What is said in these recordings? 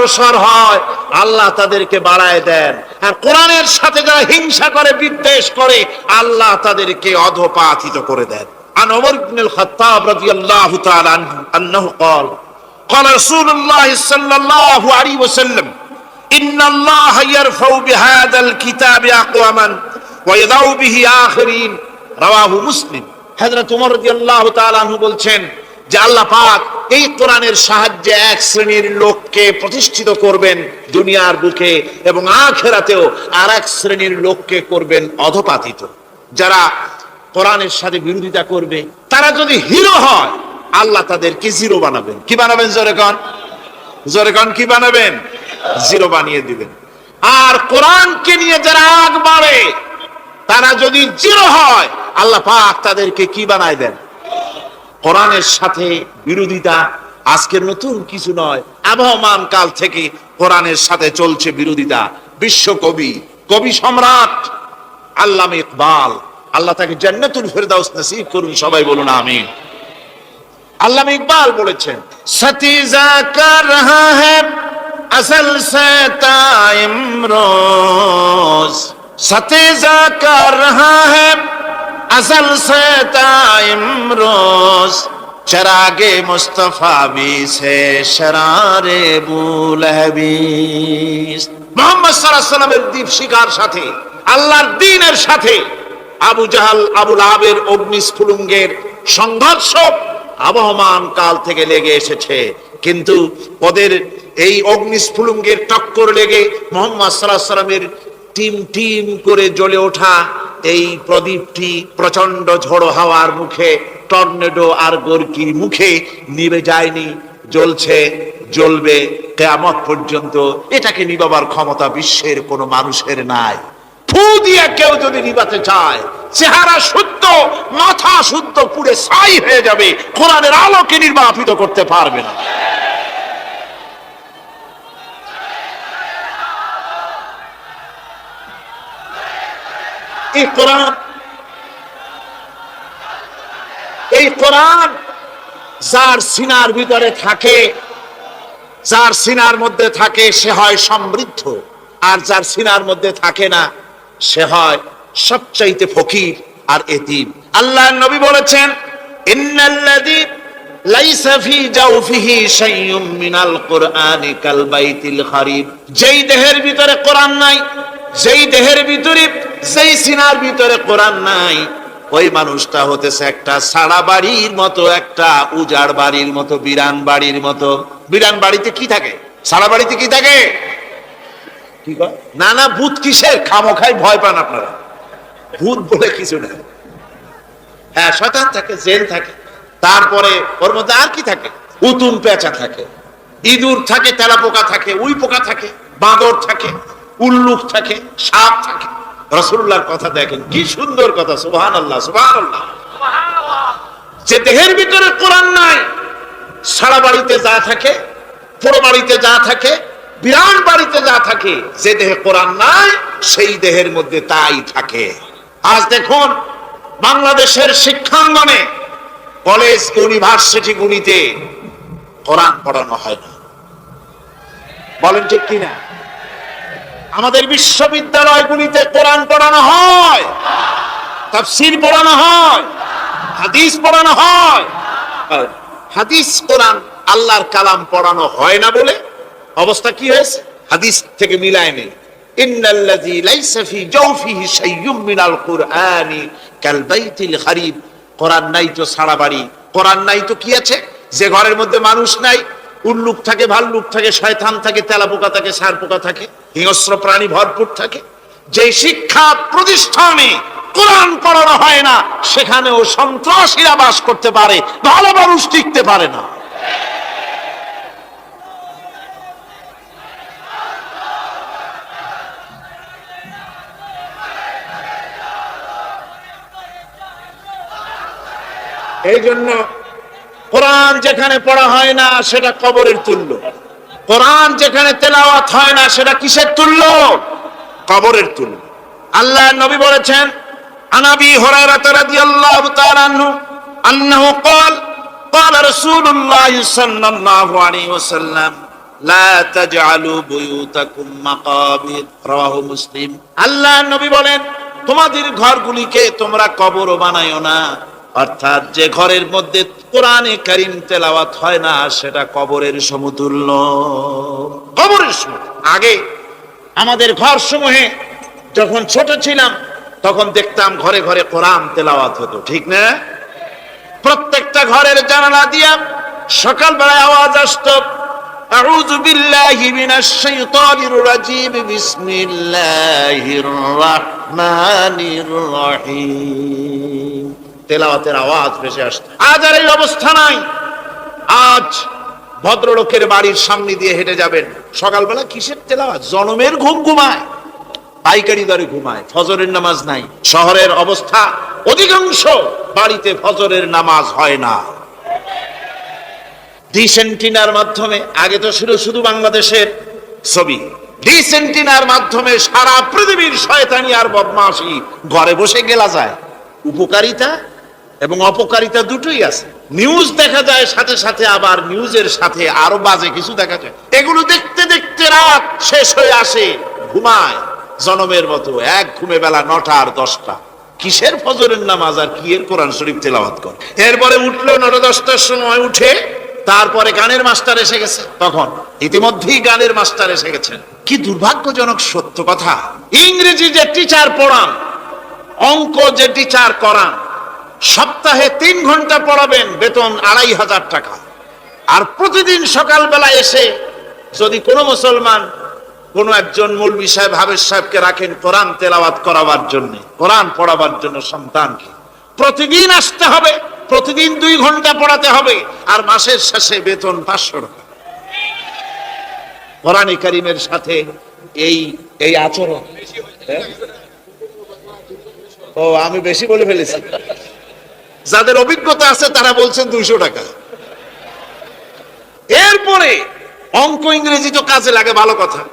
অগ্রসর হয় আল্লাহ তাদেরকে বাড়ায় দেন আর কোরআনের সাথে যারা হিংসা করে বিদ্বেষ করে আল্লাহ তাদেরকে অধপাতিত করে দেন عن عمر بن الخطاب رضي الله تعالى عنه أنه قال قال رسول الله صلى الله عليه وسلم إن الله يرفع بهذا الكتاب أقواما ويضع به آخرين رواه مسلم হযরত ওমর রাদিয়াল্লাহু তাআলা আনহু বলছেন যে আল্লাহ পাক এই কোরআনের সাহায্যে এক শ্রেণির লোককে প্রতিষ্ঠিত করবেন দুনিয়ার বুকে এবং আখেরাতেও আর এক শ্রেণির লোককে করবেন অধপাতিত। যারা কোরআনের সাথে বিরোধিতা করবে, তারা যদি হিরো হয়, আল্লাহ তাদেরকে জিরো বানাবেন। কি বানাবেন জোরে কন? জোরে কন, কি বানাবেন? জিরো বানিয়ে দিবেন। আর কোরআনকে নিয়ে যারা আগ বাড়ে, তারা যদি জিরো হয়, আল্লাহ পাক তাদেরকে কি বানায় দেন? কোরআনের সাথে বিরোধিতা আজকের নতুন কিছু নয়, আবহমান কাল থেকে কোরআনের সাথে চলছে বিরোধিতা। বিশ্ব কবি সম্রাট আল্লামা ইকবাল। আল্লাহ তাকে জান্নাতুল ফেরদাউস নসিব করুন, সবাই বলুন আমি আল্লামা ইকবাল বলেছেন, সতীজা কর রহা আসল সে টাইম রোজ সতীজা কর রহা হ্যায়? اصل سے تا امروز شراغ مصطفیٰ بھی মোহাম্মদ সাল্লামের শিকার সাথে, আল্লাহর দিনের সাথে আবু জাহাল আবুল আবের অগ্নিস্ফুলুঙ্গের সংঘর্ষ আবহমান কাল থেকে লেগে এসেছে। কিন্তু ওদের এই অগ্নিস্ফুলুঙ্গের টক্কর লেগে মোহাম্মদ সাল্লাহ সাল্লামের টিম টিম করে জ্বলে ওঠা এই প্রদীপটি প্রচণ্ড ঝড়ো হাওয়ার মুখে, টর্নেডো আর গর্কির মুখে নিভে যায়নি, জ্বলছে, জ্বলবে, কেয়ামত পর্যন্ত এটাকে নিবাবার ক্ষমতা বিশ্বের কোনো মানুষের নাই। ফু দিয়ে কেউ যদি নিবাতে চায়, চেহারা শুদ্ধ, মাথা শুদ্ধ, পুড়ে ছাই হয়ে যাবে, কোরআনের আলোকে নির্বাপিত করতে পারবে না। এই কোরআন এই কোরআন যার সিনার ভিতরে থাকে, যার সিনার মধ্যে থাকে, সে হয় সমৃদ্ধ। আর যার সিনার মধ্যে থাকে না, সে হয় সবচাইতে ফকির আর এতিম। আল্লাহ নবী বলেছেন যেই দেহের ভিতরে কোরআন নাই, যেই দেহের ভিতরে যেই সিনার ভিতরে কোরআন নাই। ওই মানুষটা হতেছে একটা সাড়া বাড়ির মতো, একটা উজাড় বাড়ির মতো, বিরান বাড়ির মতো। বিরান বাড়িতে কি থাকে? সাড়া বাড়িতে কি থাকে? কি কয়? না না ভূত কিসের? খামো খাই ভয় পান আপনারা। ভূত বলে কিছু না হ্যাঁ শতান থাকে, জেল থাকে। তারপরে ওর মধ্যে আর কি থাকে? উতুম পেঁচা থাকে। ইঁদুর থাকে তেলা পোকা থাকে উই পোকা থাকে, বাঁদর থাকে, উল্লুক থাকে, সাপ থাকে। রসুল্লাহর কথা দেখেন, কি সুন্দর কথা সুবহান আল্লাহ সুবহান আল্লাহ যে দেহের ভিতরে কোরআন নাই, সারা বাড়িতে যা থাকে, পুরো বাড়িতে যা থাকে, বিরাট বাড়িতে যা থাকে, যে দেহে কোরআন নাই, সেই দেহের মধ্যে তাই থাকে। আজ দেখুন, বাংলাদেশের শিক্ষাঙ্গনে, কলেজ, ইউনিভার্সিটি গুলিতে কোরআন পড়ানো হয় না। বলেন ঠিক কিনা? আমাদের বিশ্ববিদ্যালয়গুলিতে কোরআন পড়ানো হয়, তাফসির পড়ানো হয়, হাদিস পড়ানো হয়। হাদিস, কোরআন, আল্লাহর কালাম পড়ানো হয় না বলে অবস্থা কি হয়েছে? হাদিস থেকে মিলায় নেই। ইন্নাল্লাযী লাইসা ফি জাওফিহি শাইয়ুম মিনাল কুরআনি কাল বাইতিল খারিব। কোরআন নাই তো সারা বাড়ি। কোরআন নাই তো কি আছে? যে ঘরের মধ্যে মানুষ নাই উল্লুক থাকে, ভাল্লুক থাকে, শয়তান থাকে তেলা পোকা থাকে সার পোকা থাকে, হিংস্র প্রাণী ভরপুর থাকে। যে শিক্ষা প্রতিষ্ঠানে কোরআন পড়ানো হয় না, সেখানেও সন্ত্রাসীরা বাস করতে পারে, ভালো মানুষ টিকতে পারে না। এই জন্য কোরআন যেখানে পড়া হয় না সেটা কবরের তুল্য কোরআন যেখানে তেলাওয়াত হয় না সেটা কিসের তুল্য কবরের তুল্য আল্লাহ নবী বলেছেন আনাবি হুরায়রা রাদিয়াল্লাহু তাআলা আনহু আন্নাহু قال قال رسول الله صلى الله عليه وسلم লা তাজআলু বুয়ুতাকুম মাকাবির রাওয়াহু মুসলিম আল্লাহ নবী বলেন তোমাদের ঘরগুলিকে তোমরা কবর বানায়ো না অর্থাৎ যে ঘরের মধ্যে কোরআনে কারিম তেলাওয়াত হয় না সেটা কবরের সমতুল্য কবরের সমতুল্য আগে আমাদের ঘর সমূহে যখন ছোট ছিলাম তখন দেখতাম ঘরে ঘরে কোরআন তেলাওয়াত হতো ঠিক না প্রত্যেকটা ঘরের জানালা দিয়া সকালবেলায় আওয়াজ আসতো أعوذ بالله من الشيطان الرجيم بسم الله الرحمن الرحيم তেলাওয়াতের আওয়াজ ভেসে আসতো আজ আর এই অবস্থা নাই। আজ ভদ্রলোকের বাড়ির সামনে দিয়ে হেঁটে যাবেন। সকালবেলা কিসের তেলাওয়াত? জনমের ঘুম ঘুমায়। পাইকারি দরে ঘুমায়। ফজরের নামাজ নাই। শহরের অবস্থা অধিকাংশ বাড়িতে ফজরের নামাজ হয় না। ডিসেন্টিনার মাধ্যমে, আগে তো ছিল শুধু বাংলাদেশের ছবি। ডিসেন্টিনার মাধ্যমে সারা পৃথিবীর শয়তানি আর বদমাশি ঘরে বসে গেলা যায়। উপকারিতা এবং অপকারিতা দুটোই আছে। নিউজ দেখা যায় সাথে সাথে, আবার নিউজের সাথে আরও বাজে কিছু দেখা যায়। এগুলো দেখতে দেখতে রাত শেষ হয়ে আসে, ঘুমায়। জনমের মতো এক ঘুমে বেলা নটা আর দশটা। কিসের ফজরের নামাজ আর কি এর কোরআন শরীফ তেলাওয়াত করে? এরপরে উঠল নটা দশটার সময়, উঠে তারপরে গানের মাস্টার এসে গেছে। তখন ইতিমধ্যেই গানের মাস্টার এসে গেছেন। কি দুর্ভাগ্যজনক সত্য কথা। ইংরেজি যে টিচার পড়ান, অঙ্ক যে টিচার করান সপ্তাহে তিন ঘণ্টা পড়াবেন বেতন আড়াই হাজার টাকা। আর প্রতিদিন সকালবেলা এসে যদি কোনো মুসলমান কোনো একজন মৌলবি সাহেব হাবেজ সাহেবকে রাখেন কোরআন তেলাওয়াত করাবার জন্য, কোরআন পড়াবার জন্য সন্তানকে। প্রতিদিন আসতে হবে, প্রতিদিন দুই ঘণ্টা পড়াতে হবে, আর মাসের শেষে বেতন পাঁচশো টাকা। কোরআন কারিমের সাথে এই এই আচরণ হ্যাঁ? ও, আমি বেশি বলে ফেলেছি। যাদের অভিজ্ঞতা আছে, তারা বলছেন দুইশো টাকা। এরপরে অঙ্ক ইংরেজি তো কাজে লাগে, ভালো কথা।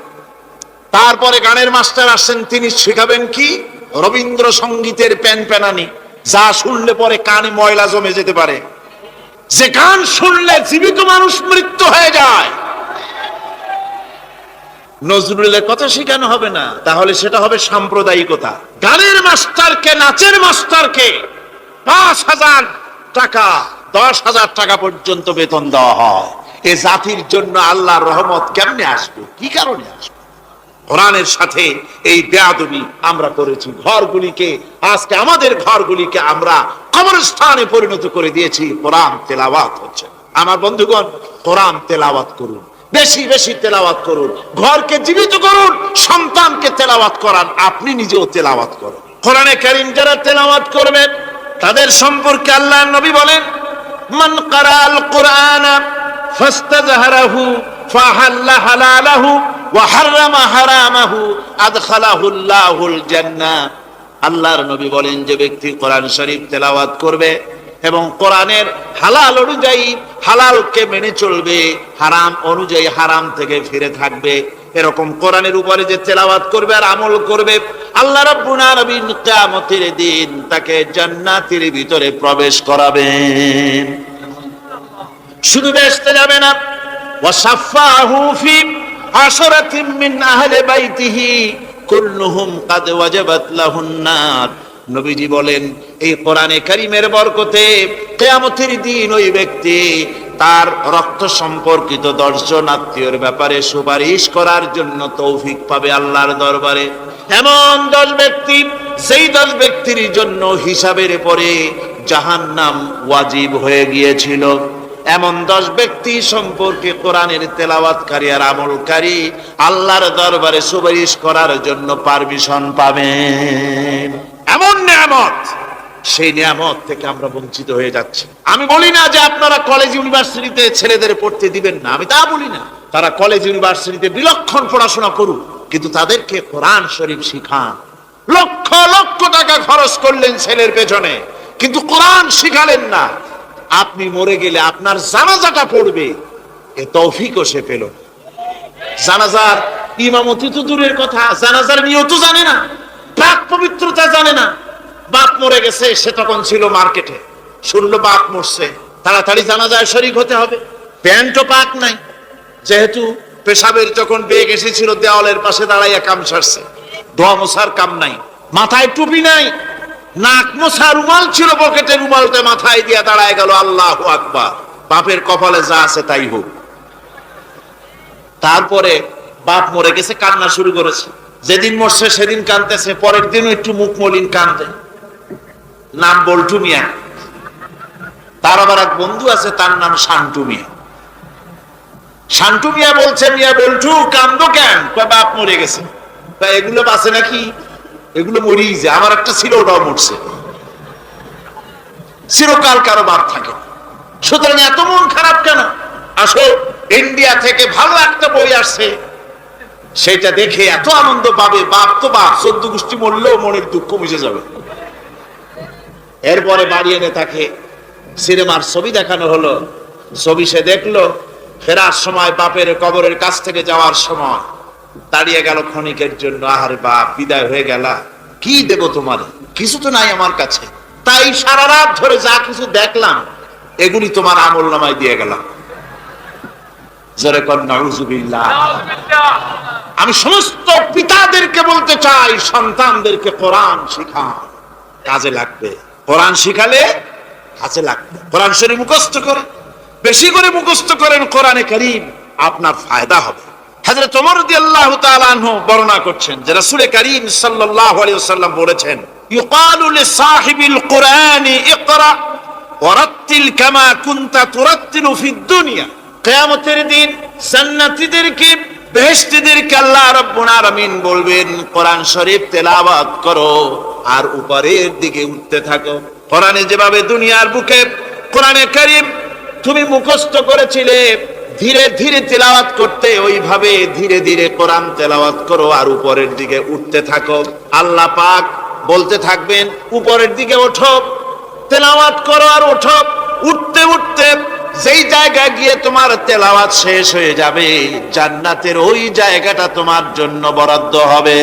তারপরে গানের মাস্টার আসছেন, তিনি শেখাবেন কি? রবীন্দ্র সঙ্গীতের প্যান প্যানানি। যা শুনলে পরে কানে ময়লা জমে যেতে পারে। যে গান শুনলে জীবিত মানুষ মৃত্যু হয়ে যায়। নজরুলের কথা শেখানো হবে না, তাহলে সেটা হবে সাম্প্রদায়িকতা। গানের মাস্টারকে, নাচের মাস্টারকে পাঁচ হাজার টাকা, দশ হাজার টাকা পর্যন্ত বেতন দেওয়া হয়। এ জাতির জন্য আল্লাহর রহমত কেমনে আসবে? কি কারণে আসবে? কোরআনের সাথে এই বেয়াদবি আমরা করেছি। ঘরগুলিকে, আজকে আমাদের ঘরগুলিকে আমরা কবরস্থানে পরিণত করে দিয়েছি। কোরআন তেলাওয়াত হচ্ছে। আমার বন্ধুগণ, কোরআন তেলাওয়াত করুন। বেশি বেশি তেলাওয়াত করুন। ঘরকে জীবিত করুন, সন্তানকে তেলাওয়াত করান আপনি নিজেও তেলাওয়াত করুন। কোরআনে কারিম যারা তেলাওয়াত করবেন তাদের সম্পর্কে আল্লাহ নবী বলেন, মান কারাল কোরআন ফাস্তাজহারাহু ফাহাল্লা হালালাহু ওয়া হাররামা হারামাহু আদখালাহুল্লাহুল জান্নাহ। আল্লাহর নবী বলেন যে ব্যক্তি কোরআন শরীফ তেলাওয়াত করবে এবং কোরআনের হালাল অনুযায়ী হালালকে মেনে চলবে, হারাম অনুযায়ী হারাম থেকে ফিরে থাকবে। এরকম কোরআনের উপরে যে তেলাওয়াত করবে আর আমল করবে, আল্লাহ রাব্বুল আলামিন কিয়ামতের দিন তাকে জান্নাতের ভিতরে প্রবেশ করাবেন। শুধু বেহেশতে যাবে না। ওয়াসাফাহু ফি আশরাতিন মিন আহলি বাইতিহি কুল্লুহুম কাদ ওয়াজাবাত লাহুন নবীজি বলেন, এই কোরআনে কারিমের বরকতে কিয়ামতের দিন ওই ব্যক্তি তার রক্ত সম্পর্কিত দশজন আত্মীয়র ব্যাপারে সুপারিশ করার জন্য তৌফিক পাবে আল্লাহর দরবারে। এমন দশ ব্যক্তি সেই দশ ব্যক্তির জন্য হিসাবের পরে জাহান্নাম ওয়াজিব হয়ে গিয়েছিল। এমন দশ ব্যক্তি সম্পর্কে কোরআনের তেলাওয়াতকারী আর আমলকারী আল্লাহর দরবারে সুপারিশ করার জন্য পারমিশন পাবেন। এমন নিয়ামত সেই নিয়ামত থেকে আমরা বঞ্চিত হয়ে যাচ্ছি। আমি বলি না যে আপনারা কলেজ ইউনিভার্সিটিতে ছেলেদের পড়তে দিবেন না। আমি তা বলি না। তারা কলেজ ইউনিভার্সিটিতে বিলক্ষণ পড়াশোনা করুক, কিন্তু তাদেরকে কোরআন শরীফ শিখান। লক্ষ লক্ষ টাকা খরচ করলেন ছেলের পেছনে, কিন্তু কোরআন শিখালেন না। আপনি মরে গেলে আপনার জানাজাটা পড়বে। এ তৌফিকও সে পেল। জানাজার ইমামতি তো দূরের কথা, জানাজার নিয়ত জানে না। প্রাক পবিত্রতা জানে না। বাপ মরে গেছে, সে তখন ছিল মার্কেটে। শুনলো বাপ মরছে। তাড়াতাড়ি জানাজায় শরিক হতে হবে। প্যান্টও পাক নাই। যেহেতু পেশাবের যখন বেগ এসেছিল, দেওয়ালের পাশে দাঁড়াইয়া কাম সারছে। দোয়া মশার কাম নাই। মাথায় টুপি নাই। নাক মশা রুমাল ছিল পকেটে রুমালতে মাথায় দিয়া দাঁড়ায় গেল আল্লাহ আকবার। বাপের কপালে যা আছে তাই হোক। তারপরে বাপ মরে গেছে, কান্না শুরু করেছে। যেদিন মরছে, সেদিন কানতেছে পরের দিনও একটু মুখ মলিন কান্দে। নাম বল্টু মিয়া। তার আবার এক বন্ধু আছে, তার নাম শান্টু মিয়া। শান্টু মিয়া বলছে, মিয়া বল্টু, কান্দো কেন? বাপ মরে গেছে। কয়, এগুলো বাঁচে নাকি? এগুলো মরিই যায় আমার একটা ছিল, ওটাও মরছে। চিরকাল কারও বাপ থাকে সুতরাং এত মন খারাপ কেন? আসো, ইন্ডিয়া থেকে ভালো একটা বই আসছে। সেটা দেখে এত আনন্দ পাবে, বাপ তো বাপ, চোদ্দ গোষ্ঠী মরলেও মনের দুঃখ মুছে যাবে। এরপরে বাড়ি এনে তাকে সিনেমার ছবি দেখানো হলো। ছবি সে দেখল, ফেরার সময় বাপের কবরের কাছ থেকে যাওয়ার সময় দাঁড়িয়ে গেল ক্ষণিকের জন্য। আহারে বাপ, বিদায় হয়ে গেলা। কি দেব তোমার? কিছু তো নাই আমার কাছে। তাই সারা রাত ধরে যা কিছু দেখলাম, এগুলি তোমার আমল নামায় দিয়ে গেলাম। আমি সমস্ত পিতাদেরকে বলতে চাই, সন্তানদেরকে কোরআন শিখান। কাজে লাগবে। কোরআন শিখালে কাজে লাগবে। কোরআন শরীফ মুখস্থ করে। বেশি করে মুখস্থ করেন কোরআনে করিম, আপনার ফায়দা হবে। হযরত ওমর রাদিয়াল্লাহু তাআলা আনহু বর্ণনা করছেন যে রাসূল করিম সাল্লাল্লাহু আলাইহি ওয়াসাল্লাম বলেছেন, ইউকালু লিসাহিবিল কুরআনি ইকরা ওয়ারাত্তিল কামা কুনতা তুরাত্তিলু ফিদ দুনিয়া। কিয়ামতের দিন জান্নাতীদেরকে বেহেশতীদেরকে আল্লাহ রাব্বুল আলামিন বলবেন, কোরআন শরীফ তেলাওয়াত করো আর উপরের দিকে উঠতে থাকো। কোরআনে যেভাবে দুনিয়ার বুকে, কোরআনে কারীম তুমি মুখস্থ করেছিলে, ধীরে ধীরে তেলাওয়াত করতে, ওইভাবে ধীরে ধীরে কোরআন তেলাওয়াত করো আর উপরের দিকে উঠতে থাকো। আল্লাহ পাক বলতে থাকবেন, উপরের দিকে ওঠো, তেলাওয়াত করো আর ওঠো। উঠতে উঠতে যেই জায়গায় গিয়ে তোমার তেলাওয়াত শেষ হয়ে যাবে, জান্নাতের ওই জায়গাটা তোমার জন্য বরাদ্দ হবে।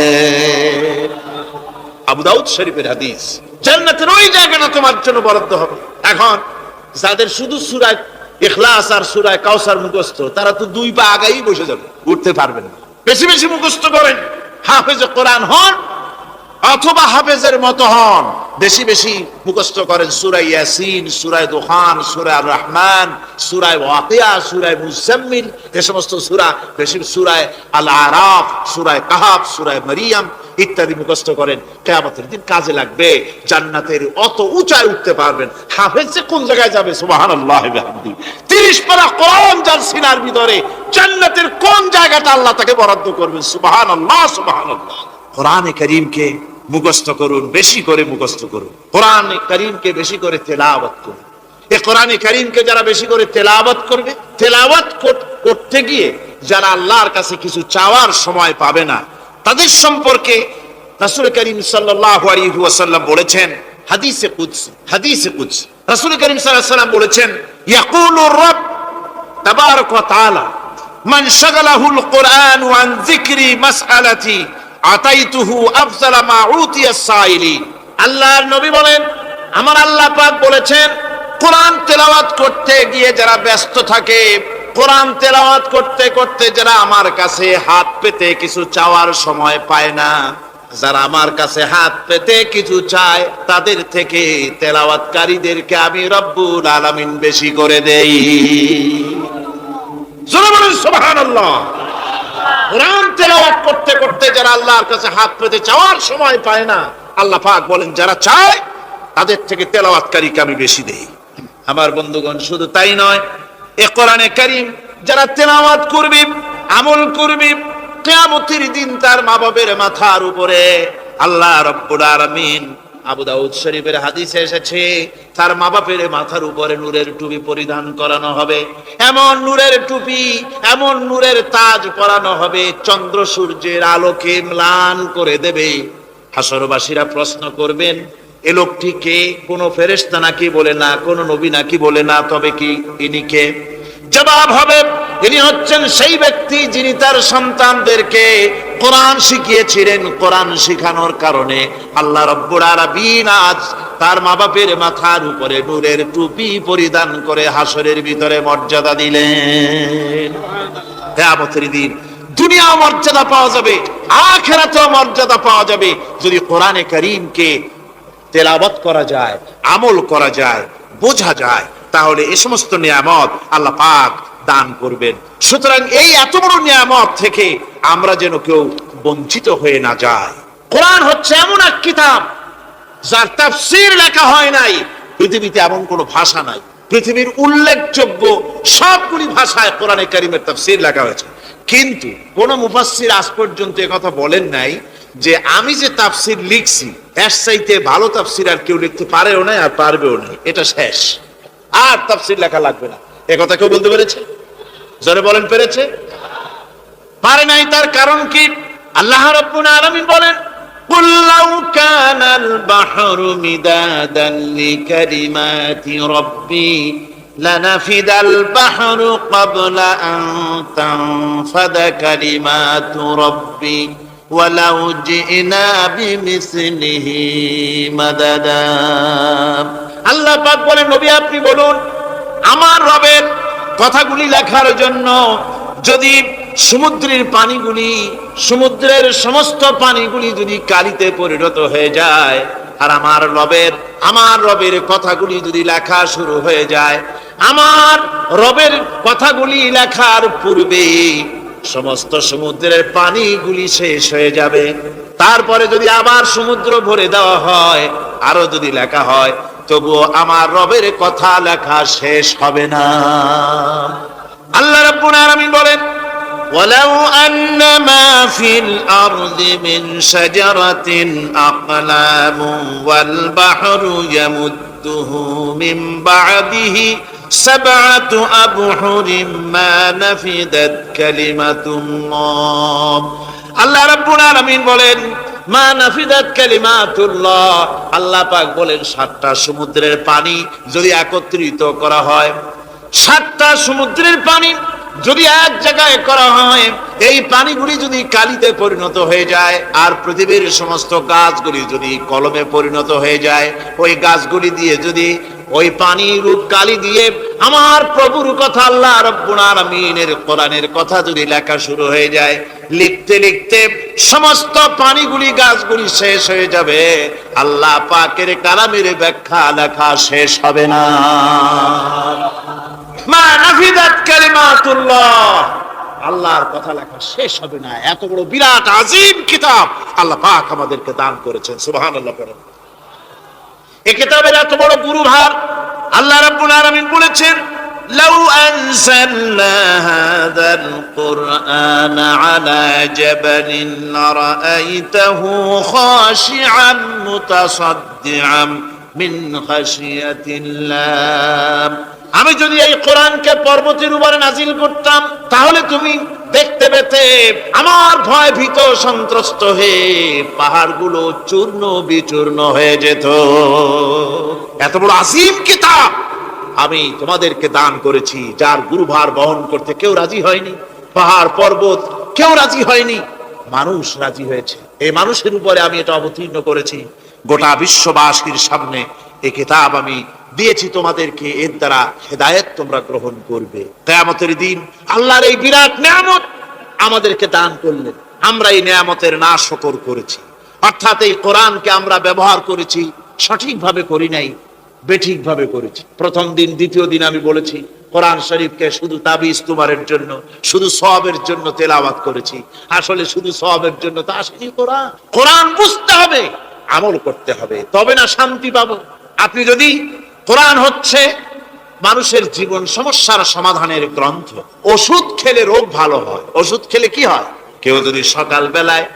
আবু দাউদ শরীফের হাদিস, জান্নাতের ওই জায়গাটা তোমার জন্য বরাদ্দ হবে। এখন যাদের শুধু সুরায় ইখলাস আর সুরায় কাউসার মুখস্থ, তারা তো দুই পা আগাই বসে যাবে, উঠতে পারবেন না। বেশি বেশি মুখস্থ করেন, হাফেজ কোরআন হন অথবা হাফেজের মতো হন। বেশি বেশি মুখস্থ করেন সুরাই ইয়াসিন, সুরায় দোহান সুরায় রহমান, সুরায় ওয়াকিয়া, সুরায় মুজাম্মিল, এ সমস্ত সুরা বেশি সুরায় আল আরাফ, সুরায় কাহাব সুরায় মারিয়াম ইত্যাদি মুখস্থ করেন। কেয়ামতের দিন কাজে লাগবে, জান্নাতের অত উঁচায় উঠতে পারবেন। হাফেজ যে কোন জায়গায় যাবে? সুবহানাল্লাহ বিহামদি। 30 পারা কোরআন যার সিনার ভিতরে, জান্নাতের কোন জায়গাটা আল্লাহ তাকে বরাদ্দ করবেন? সুবহানাল্লাহ সুবহানাল্লাহ। কোরআনে করিমকে মুখস্থ করুন, বেশি করে মুখস্থ করুন। কোরআন করিমকে বেশি করে তেলাওয়াত করুন। এ কোরআন করিমকে যারা বেশি করে তেলাওয়াত করবে, তেলাওয়াত করতে গিয়ে যারা আল্লাহর কাছে কিছু চাওয়ার সময় পাবে না, তাদের সম্পর্কে রাসুল করিম সাল্লাহ বলেছেন, হাদিসে কুদস, হাদিসে রাসুল করিম সাল্লাল্লাহু বলেছেন ইয়াকুলুর রব তাবারক ওয়া তাআলা মান শাগালাহুল কোরআন ওয়ান যিকরি মাসআলাতি আতাইতুহু আফজালা মা উতিয়া সাইলি। আল্লাহর নবী বলেন, আমার আল্লাহ পাক বলেছেন, কোরআন তেলাওয়াত করতে গিয়ে যারা ব্যস্ত থাকে, কোরআন তেলাওয়াত করতে করতে যারা আমার কাছে হাত পেতে কিছু চাওয়ার সময় পায় না, যারা আমার কাছে হাত পেতে কিছু চায়, তাদের থেকে তেলাওয়াতকারীদেরকে আমি রব্বুল আলামিন বেশি করে দেই। জোরে বলেন সুবহানাল্লাহ। কোরআন তেলাওয়াত করতে করতে যারা আল্লাহর কাছে হাত পেতে চাওয়ার সময় পায় না, আল্লাহ পাক বলেন, যারা চায়, তাদের থেকে তেলাওয়াতকারীকে আমি বেশি দেই। আমার বন্ধুগণ, শুধু তাই নয়, এ কোরআনে কারীম যারা তেলাওয়াত করবে, আমল করবে, কিয়ামতের দিন তার মা বাবের মাথার উপরে আল্লাহ রব্বুল আলামিন আবু দাউদ শরীফের হাদিসে এসেছে, তার মা বাপের মাথার উপরে নূরের টুপি পরিধান করানো হবে। এমন নূরের টুপি, এমন নূরের তাজ পরানো হবে, চন্দ্র সূর্যের আলোকে ম্লান করে দেবে। হাসরবাসীরা প্রশ্ন করবেন, এ লোকটি কে? কোন ফেরেশতা নাকি বলে না, কোন নবী নাকি বলে না, তবে কি ইনি কে? জবাব হবে ইনি হচ্ছেন সেই ব্যক্তি যিনি তার সন্তানদেরকে কোরআন শিখিয়েছিলেন, কোরআন শিখানোর কারণে। আল্লাহ আলামিন আজ তার মা বাপের মাথার উপরে নূরের টুপি পরিধান করে হাসরের ভিতরে মর্যাদা দিলেন। কেয়ামতের দিন দুনিয়াও মর্যাদা পাওয়া যাবে, আখেরাতেও মর্যাদা পাওয়া যাবে। যদি কোরআনে করিমকে তেলাবত করা যায়, আমল করা যায়, বোঝা যায় তাহলে এই সমস্ত নিয়ামত আল্লাহ পাক দান করবেন। সুতরাং এই এত বড় নিয়ামত থেকে আমরা যেন কেউ বঞ্চিত হয়ে না যায় কোরআন হচ্ছে এমন এক কিতাব, যার তাফসীর লেখা হয় নাই, পৃথিবীতে এমন কোনো ভাষা নাই। পৃথিবীর উল্লেখযোগ্য সবগুলি ভাষায় কোরআনে কারিমের তাফসীর লেখা হয়েছে। কিন্তু কোন মুফাসসির আজ পর্যন্ত কথা বলেন নাই যে আমি যে তাফসীর লিখছি, এর চাইতে ভালো তাফসীর আর কেউ লিখতে পারেও না আর পারবেও না এটা শেষ। আর তাফসীর লেখা লাগবে না এ কথা কেউ বলতে পেরেছে জোরে বলেন পেরেছে পারে নাই তার কারণ কি আল্লাহ রাব্বুল আলামিন বলেন قل لو كان البحر مدادا لكلمات ربي لنفد البحر قبل أن تنفد كلمات ربي ولو جئنا بمثله مددا আল্লাহ পাক বলেন নবী আপনি বলুন আমার রবের কথাগুলি লেখার জন্য যদি সমুদ্রের পানিগুলি সমুদ্রের সমস্ত পানিগুলি যদি কালিতে পরিণত হয়ে যায় আর আমার রবের আমার রবের কথাগুলি যদি লেখা শুরু হয়ে যায় আমার রবের কথাগুলি লেখার পূর্বে সমস্ত সমুদ্রের পানিগুলি শেষ হয়ে যাবে তারপরে যদি আবার সমুদ্র ভরে দেওয়া হয় আরো যদি লেখা হয় তবুও আমার রবের কথা লেখা শেষ হবে না আল্লাহ রাব্বুল আলামিন বলেন ولو أن ما في الأرض من شجرة أقلام والبحر يمده من بعده سبعة أبحر ما نفدت كلمة الله আল্লাহ রাব্বুল আলামিন বলেন মা নাফিদাত কালিমাতুল্লাহ আল্লাহ পাক বলেন সাতটা সমুদ্রের পানি যদি একত্রিত করা হয় সাতটা সমুদ্রের পানি যদি এক জায়গায় করা হয় এই পানিগুলি যদি কালিতে পরিণত হয়ে যায় আর পৃথিবীর সমস্ত গাছগুলি যদি কলমে পরিণত হয়ে যায় ওই গাছগুলি দিয়ে যদি ওই পানি রূপ কালি দিয়ে আমার প্রভুর কথা আল্লাহ রব্বুল আলামিনের কোরআনের কথা যদি লেখা শুরু হয়ে যায়, লিখতে লিখতে সমস্ত পানিগুলি গাছগুলি শেষ হয়ে যাবে। আল্লাহ পাকের কালামের ব্যাখ্যা লেখা শেষ হবে না। মা নাফিদাত কালিমাতুল্লাহ। আল্লাহর কথা লেখা শেষ হবে না। এত বড় বিরাট আজিম কিতাব আল্লাহ পাক আমাদেরকে দান করেছেন। সুবহানাল্লাহ পড়েন এই কিতাবের এত বড় গুরুভার আল্লাহ রাব্বুল আলামিন বলেছেন لو أنزلنا هذا القرآن على جبل لرأيته خاشعا متصدعا من خشية الله আমি যদি এই কোরআনকে পর্বতের উপরে নাজিল করতাম তাহলে তুমি দেখতে পেতে আমার ভয় ভীত সন্ত্রস্ত হয়ে পাহাড়গুলো চূর্ণ বিচূর্ণ হয়ে যেত। এত বড় আসিম কিতাব আমি তোমাদেরকে দান করেছি, যার গুরুভার বহন করতে কেউ রাজি হয়নি। পাহাড় পর্বত কেউ রাজি হয়নি। মানুষ রাজি হয়েছে। এই মানুষের উপরে আমি এটা অবতীর্ণ করেছি। গোটা বিশ্ববাসীর সামনে এ কিতাব আমি দিয়েছি তোমাদেরকে, এর দ্বারা হেদায়েত তোমরা গ্রহণ করবে। কেয়ামতের দিন আল্লাহর এই বিরাট নিয়ামত আমাদেরকে দান করলেন। আমরা এই নিয়ামতের না শকর করেছি। অর্থাৎ এই কোরআনকে আমরা ব্যবহার করেছি, সঠিকভাবে করি নাই, বেঠিকভাবে করেছি। প্রথম দিন, দ্বিতীয় দিন আমি বলেছি, কোরআন শরীফকে শুধু তাবিজ তোমারের জন্য, শুধু সবের জন্য তেলাওয়াত করেছি। আসলে শুধু সবের জন্য তা আসেনি কোরআন। কোরআন বুঝতে হবে, আমল করতে হবে। তবে না শান্তি পাবো। আপনি যদি কোরআন হচ্ছে মানুষের জীবন সমস্যার সমাধানের গ্রন্থ। ওষুধ খেলে রোগ ভালো হয়। ওষুধ খেলে কি হয়? কেউ যদি সকাল বেলায়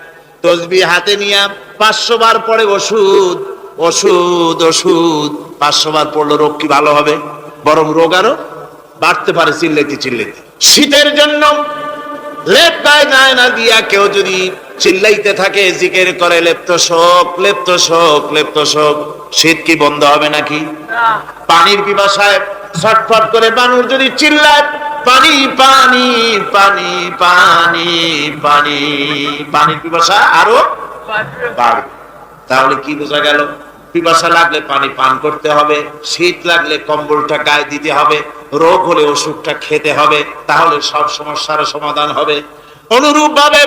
তসবি হাতে নিয়ে পাঁচশো বার পরে ওষুধ ওষুধ ওষুধ, পাঁচশো বার পড়ল রোগ কি ভালো হবে? বরং রোগ আরও বাড়তে পারে চিল্লেতে চিল্লাইতে। শীতের জন্য লেপ গায়ে না দিয়া কেউ যদি চিল্লাইতে থাকে জিকের করে লেপ্ত শোক লেপ্ত শোক লেপ্ত শোক শীত কি বন্ধ হবে নাকি? পানির পিপাসায় ছটফট করে মানুষ যদি চিল্লায় পানি পানি পানি পানি পানি পানির পিপাসা আরও বাড়বে। তাহলে কি বোঝা গেল? পিপাসা লাগলে পানি পান করতে হবে শীত লাগলে কম্বলটা গায়ে দিতে হবে রোগ হলে ওষুধটা খেতে হবে তাহলে সব সমস্যার সমাধান হবে। অনুরূপ ভাবে